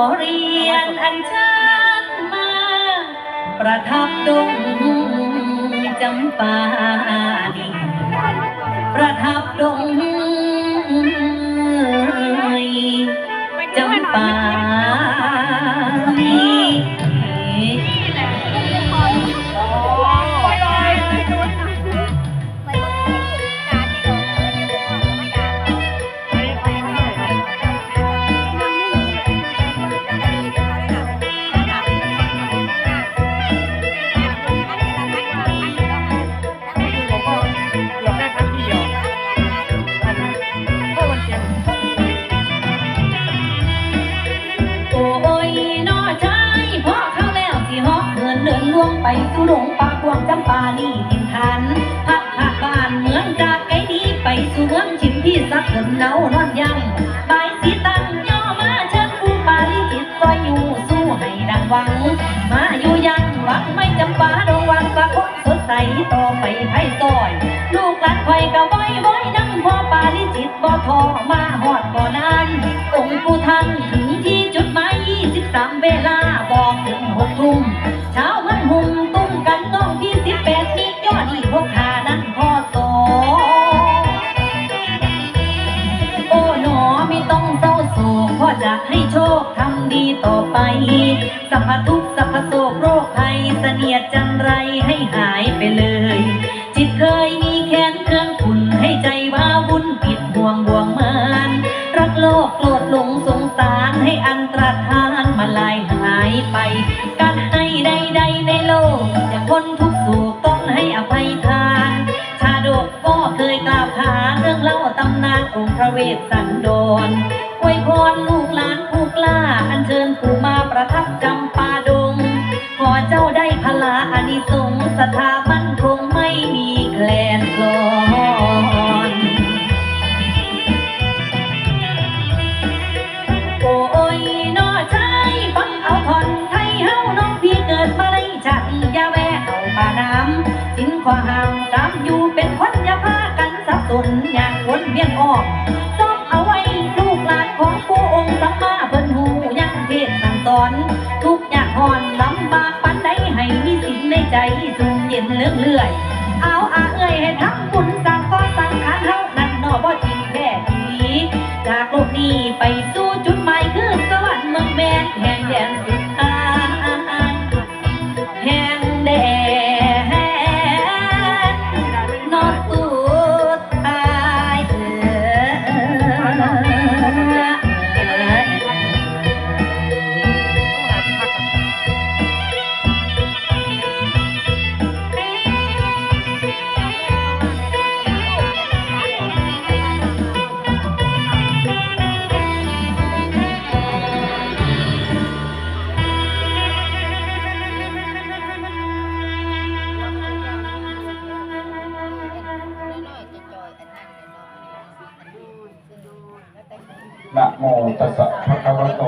อเรียนอันเชิญมา ประทับดงจำปานี ไปสู่ดงปักกวางจำปานี่ทินทันพักผักบ้านเมืองจากไกลนี้ไปสู่เมืองชิมพี่สักคนเนานอนยังบสีตั้งย่อมาเชิญผู้ปาลิจิตซอยอยู่สู้ให้ดังหวัง มาอยู่ยังหวังไม่จำปาดงวังประคบสดใสต่อไปไพ่ซอย ลูกหลานไฟก็บ่อยบ่อยดังพ่อปาลิจิตบ่ทอมาหอดบ่นานองค์ผู้ท่านถึงที่จุดหมาย23เวลาบอกถึงหกทุ่มเช้า กให้โชคทำดีต่อไปสัพพทุกสัพพโศกโรคภัยเสนียดจันไรให้หายไปเลย จิตเคยมีแค้นเครื่องขุนให้ใจว่าวุ่นปิดห่วงบ่วงเมินรักโลกโกรธหลงสงสารให้อันตรธานมาลายหายไปำนางองค์พระเวสสันดรอวยพรลูกหลานผู้กล้า อัญเชิญผู้มาประทับจำปาดง ขอเจ้าได้พลาอานิสงส์สถา สนอยากวนเวียนออกซ้อมเอาไว้ลูกหลานของผู้องค์สัมมาเพิ่นหูยังเทศสั่งสอน ทุกอย่างอ่อนลำบากปันใดให้มีสิ่งในใจสูงเย็นเลื่องเลื่อย เอาอาเอ่ยให้ทั้งบุญสั่งก็สังขารเท่านั้นนอบ่จริงแท้ทีจากโลกนี้ไป นะโมตัสสะภะคะวะโต